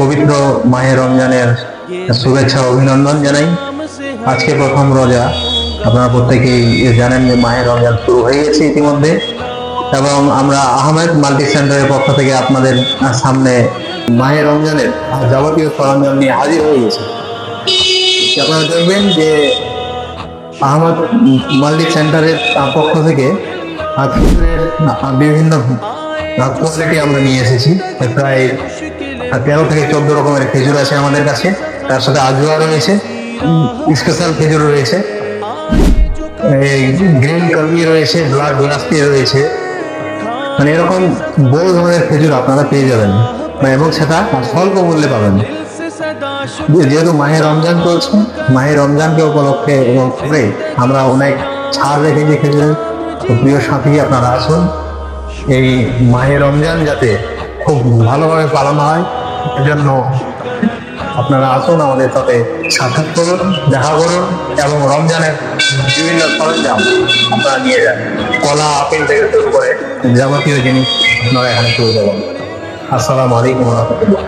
পবিত্র মাহে রমজানের শুভেচ্ছা অভিনন্দন জানাই। আজকে প্রথম রোজা। আপনারা প্রত্যেকেই জানেন যে মাহে রমজান শুরু হয়ে গেছে ইতিমধ্যে। এবং আমরা আহমেদ মাল্টি সেন্টারের পক্ষ থেকে আপনাদের সামনে মাহে রমজানের যাবতীয় সরঞ্জাম নিয়ে হাজির হয়ে গেছে। আপনারা দেখবেন যে আহমদ মাল্টি সেন্টারের পক্ষ থেকে বিভিন্ন কোয়ালিটি আমরা নিয়ে এসেছি। প্রায় তেরো থেকে চোদ্দ রকমের খেজুর আছে আমাদের কাছে। তার সাথে আজুয়া রয়েছে স্পেশাল খেজুর রয়েছে। গ্রিন কলমি রয়েছে ব্লাড গ্লাস্তি রয়েছে। মানে এরকম বড় ধরনের খেজুর আপনারা পেয়ে যাবেন। এবং সেটা স্বল্প মূল্যে পাবেন। যেহেতু মাহে রমজান চলছে মাহে রমজানকে উপলক্ষে এবং করে আমরা অনেক ছাড় রেখে যে খেজুরের। প্রিয় সাথী, আপনারা আসুন। এই মাহে রমজান যাতে খুব ভালোভাবে পালন হয়, এজন্য আপনারা আসুন আমাদের সাথে সাক্ষাৎ করুন, দেখা করুন এবং রমজানের বিভিন্ন সরঞ্জাম আপনারা নিয়ে যান। কলা, আপেল থেকে শুরু করে যাবতীয় জিনিস আপনারা এখানে পেয়ে যাবেন আসসালামু আলাইকুম রহমতুল্লাহ।